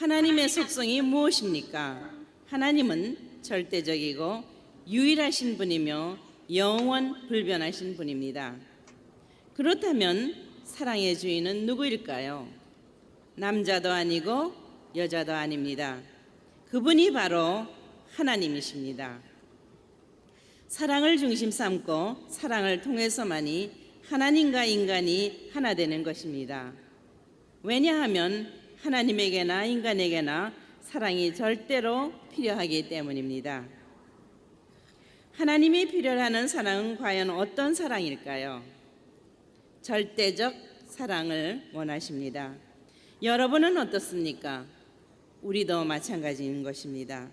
하나님의 속성이 무엇입니까? 하나님은 절대적이고 유일하신 분이며 영원 불변하신 분입니다. 그렇다면 사랑의 주인은 누구일까요? 남자도 아니고 여자도 아닙니다. 그분이 바로 하나님이십니다. 사랑을 중심 삼고 사랑을 통해서만이 하나님과 인간이 하나 되는 것입니다. 왜냐하면 하나님에게나 인간에게나 사랑이 절대로 필요하기 때문입니다. 하나님이 필요로 하는 사랑은 과연 어떤 사랑일까요? 절대적 사랑을 원하십니다. 여러분은 어떻습니까? 우리도 마찬가지인 것입니다.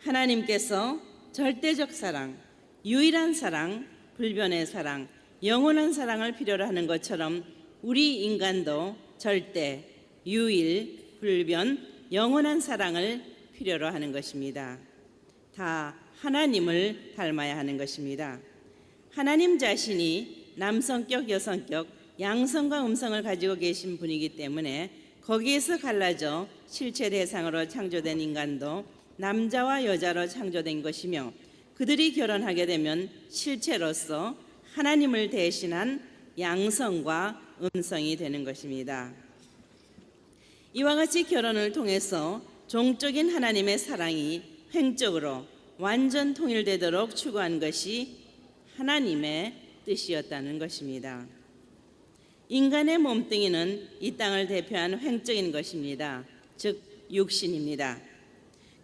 하나님께서 절대적 사랑, 유일한 사랑, 불변의 사랑, 영원한 사랑을 필요로 하는 것처럼 우리 인간도 절대, 유일, 불변, 영원한 사랑을 필요로 하는 것입니다. 다 하나님을 닮아야 하는 것입니다. 하나님 자신이 남성격, 여성격, 양성과 음성을 가지고 계신 분이기 때문에 거기에서 갈라져 실체 대상으로 창조된 인간도 남자와 여자로 창조된 것이며 그들이 결혼하게 되면 실체로서 하나님을 대신한 양성과 음성이 되는 것입니다. 이와 같이 결혼을 통해서 종적인 하나님의 사랑이 횡적으로 완전 통일되도록 추구한 것이 하나님의 뜻이었다는 것입니다. 인간의 몸뚱이는 이 땅을 대표한 횡적인 것입니다. 즉 육신입니다.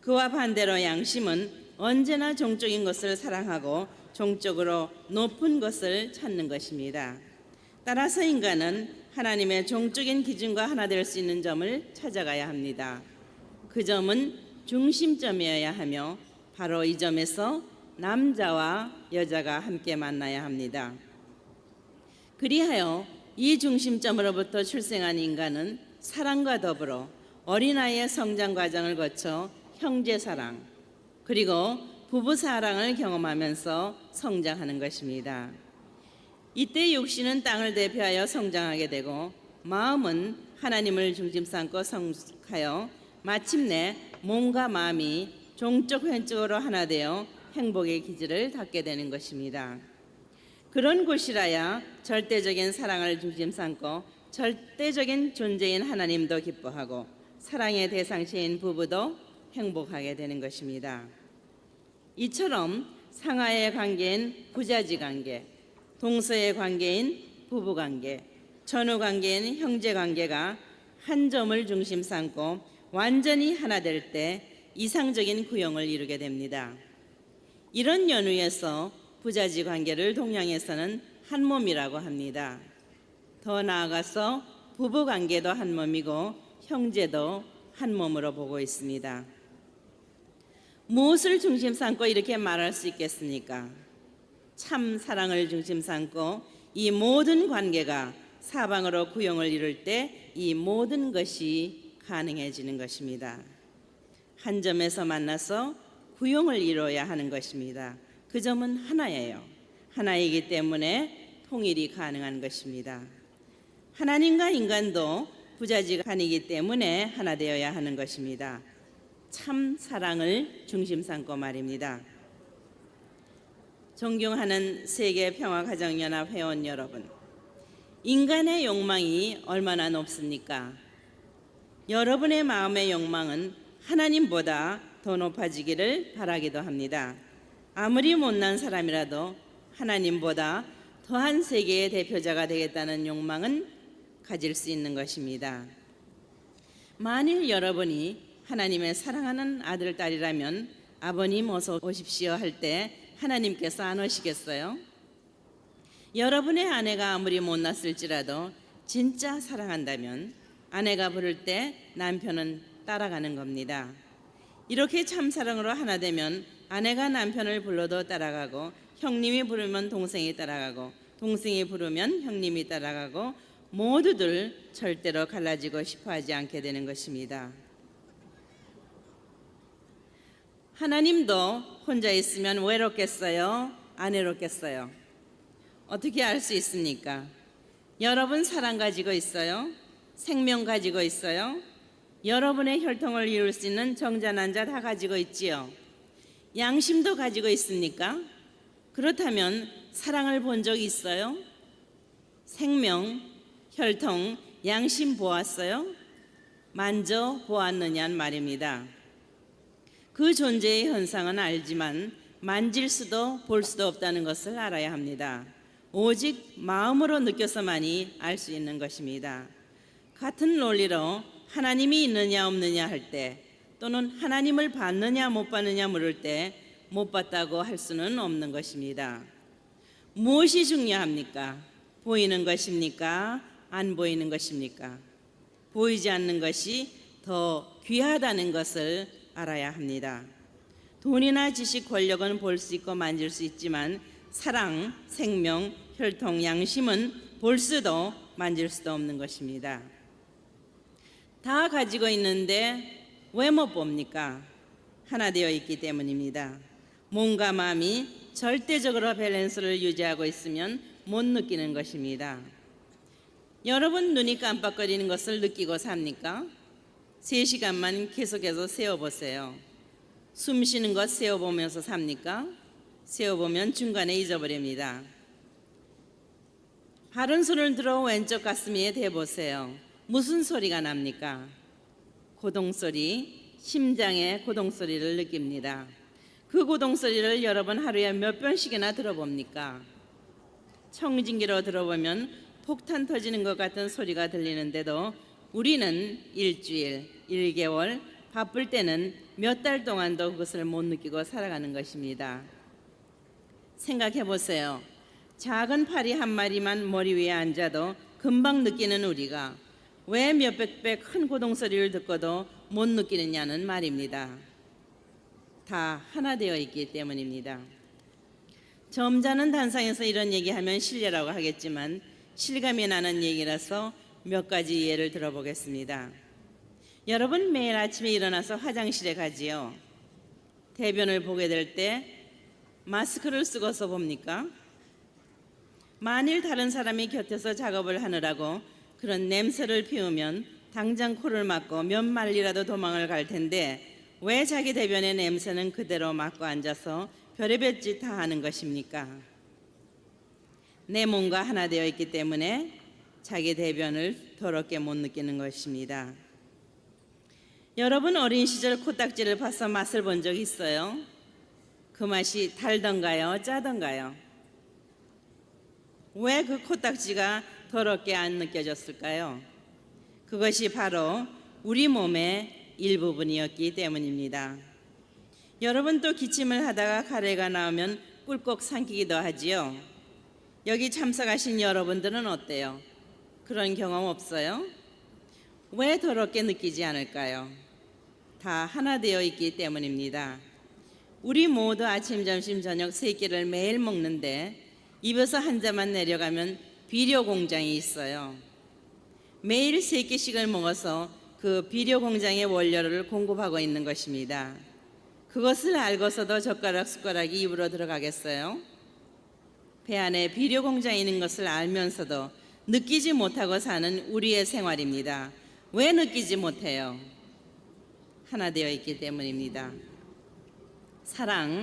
그와 반대로 양심은 언제나 종적인 것을 사랑하고 종적으로 높은 것을 찾는 것입니다. 따라서 인간은 하나님의 종적인 기준과 하나 될 수 있는 점을 찾아가야 합니다. 그 점은 중심점이어야 하며 바로 이 점에서 남자와 여자가 함께 만나야 합니다. 그리하여 이 중심점으로부터 출생한 인간은 사랑과 더불어 어린아이의 성장 과정을 거쳐 형제 사랑 그리고 부부 사랑을 경험하면서 성장하는 것입니다. 이때 육신은 땅을 대표하여 성장하게 되고 마음은 하나님을 중심 삼고 성숙하여 마침내 몸과 마음이 종적 왼쪽으로 하나 되어 행복의 기질을 닿게 되는 것입니다. 그런 곳이라야 절대적인 사랑을 중심 삼고 절대적인 존재인 하나님도 기뻐하고 사랑의 대상체인 부부도 행복하게 되는 것입니다. 이처럼 상하의 관계인 부자지 관계, 동서의 관계인 부부 관계, 전후 관계인 형제 관계가 한 점을 중심 삼고 완전히 하나 될 때 이상적인 구형을 이루게 됩니다. 이런 연후에서 부자지 관계를 동양에서는 한 몸이라고 합니다. 더 나아가서 부부 관계도 한 몸이고 형제도 한 몸으로 보고 있습니다. 무엇을 중심 삼고 이렇게 말할 수 있겠습니까? 참 사랑을 중심 삼고 이 모든 관계가 사방으로 구형을 이룰 때 이 모든 것이 가능해지는 것입니다. 한 점에서 만나서 구형을 이루어야 하는 것입니다. 그 점은 하나예요. 하나이기 때문에 통일이 가능한 것입니다. 하나님과 인간도 부자지간이기 때문에 하나 되어야 하는 것입니다. 참 사랑을 중심 삼고 말입니다. 존경하는 세계 평화 가정 연합 회원 여러분, 인간의 욕망이 얼마나 높습니까? 여러분의 마음의 욕망은 하나님보다 더 높아지기를 바라기도 합니다. 아무리 못난 사람이라도 하나님보다 더한 세계의 대표자가 되겠다는 욕망은 가질 수 있는 것입니다. 만일 여러분이 하나님의 사랑하는 아들, 딸이라면 아버님 어서 오십시오 할 때 하나님께서 안 오시겠어요? 여러분의 아내가 아무리 못났을지라도 진짜 사랑한다면 아내가 부를 때 남편은 따라가는 겁니다. 이렇게 참 사랑으로 하나 되면 아내가 남편을 불러도 따라가고 형님이 부르면 동생이 따라가고 동생이 부르면 형님이 따라가고 모두들 절대로 갈라지고 싶어 하지 않게 되는 것입니다. 하나님도 혼자 있으면 외롭겠어요? 안 외롭겠어요? 어떻게 알 수 있습니까? 여러분 사랑 가지고 있어요? 생명 가지고 있어요? 여러분의 혈통을 이룰 수 있는 정자난 자 다 가지고 있지요. 양심도 가지고 있습니까? 그렇다면 사랑을 본 적 있어요? 생명, 혈통, 양심 보았어요? 만져 보았느냐는 말입니다. 그 존재의 현상은 알지만 만질 수도 볼 수도 없다는 것을 알아야 합니다. 오직 마음으로 느껴서만이 알 수 있는 것입니다. 같은 논리로 하나님이 있느냐 없느냐 할 때 또는 하나님을 받느냐 못 받느냐 물을 때못 받다고 할 수는 없는 것입니다. 무엇이 중요합니까? 보이는 것입니까? 안 보이는 것입니까? 보이지 않는 것이 더 귀하다는 것을 알아야 합니다. 돈이나 지식, 권력은 볼 수 있고 만질 수 있지만 사랑, 생명, 혈통, 양심은 볼 수도 만질 수도 없는 것입니다. 다 가지고 있는데 왜 못 봅니까? 하나 되어 있기 때문입니다. 몸과 마음이 절대적으로 밸런스를 유지하고 있으면 못 느끼는 것입니다. 여러분 눈이 깜빡거리는 것을 느끼고 삽니까? 3시간만 계속해서 세어보세요. 숨 쉬는 것 세어보면서 삽니까? 세어보면 중간에 잊어버립니다. 바른 손을 들어 왼쪽 가슴 위에 대보세요. 무슨 소리가 납니까? 고동소리, 심장의 고동소리를 느낍니다. 그 고동소리를 여러분 하루에 몇 번씩이나 들어봅니까? 청진기로 들어보면 폭탄 터지는 것 같은 소리가 들리는데도 우리는 일주일, 일개월, 바쁠 때는 몇 달 동안도 그것을 못 느끼고 살아가는 것입니다. 생각해 보세요. 작은 파리 한 마리만 머리 위에 앉아도 금방 느끼는 우리가 왜 몇백 배 큰 고동 소리를 듣고도 못 느끼느냐는 말입니다. 다 하나 되어 있기 때문입니다. 점잖은 단상에서 이런 얘기하면 실례라고 하겠지만 실감이 나는 얘기라서 몇 가지 예를 들어보겠습니다. 여러분 매일 아침에 일어나서 화장실에 가지요. 대변을 보게 될 때 마스크를 쓰고서 봅니까? 만일 다른 사람이 곁에서 작업을 하느라고 그런 냄새를 피우면 당장 코를 막고 몇 마일이라도 도망을 갈 텐데 왜 자기 대변의 냄새는 그대로 맡고 앉아서 별의별 짓 다 하는 것입니까? 내 몸과 하나 되어 있기 때문에 자기 대변을 더럽게 못 느끼는 것입니다. 여러분 어린 시절 코딱지를 봐서 맛을 본 적 있어요? 그 맛이 달던가요? 짜던가요? 왜 그 코딱지가 더럽게 안 느껴졌을까요? 그것이 바로 우리 몸의 일부분이었기 때문입니다. 여러분 또 기침을 하다가 가래가 나오면 꿀꺽 삼키기도 하지요. 여기 참석하신 여러분들은 어때요? 그런 경험 없어요? 왜 더럽게 느끼지 않을까요? 다 하나 되어 있기 때문입니다. 우리 모두 아침, 점심, 저녁 세 끼를 매일 먹는데 입에서 한 잔만 내려가면 비료 공장이 있어요. 매일 세 끼씩을 먹어서 그 비료 공장의 원료를 공급하고 있는 것입니다. 그것을 알고서도 젓가락 숟가락이 입으로 들어가겠어요? 배 안에 비료 공장이 있는 것을 알면서도 느끼지 못하고 사는 우리의 생활입니다. 왜 느끼지 못해요? 하나 되어 있기 때문입니다. 사랑,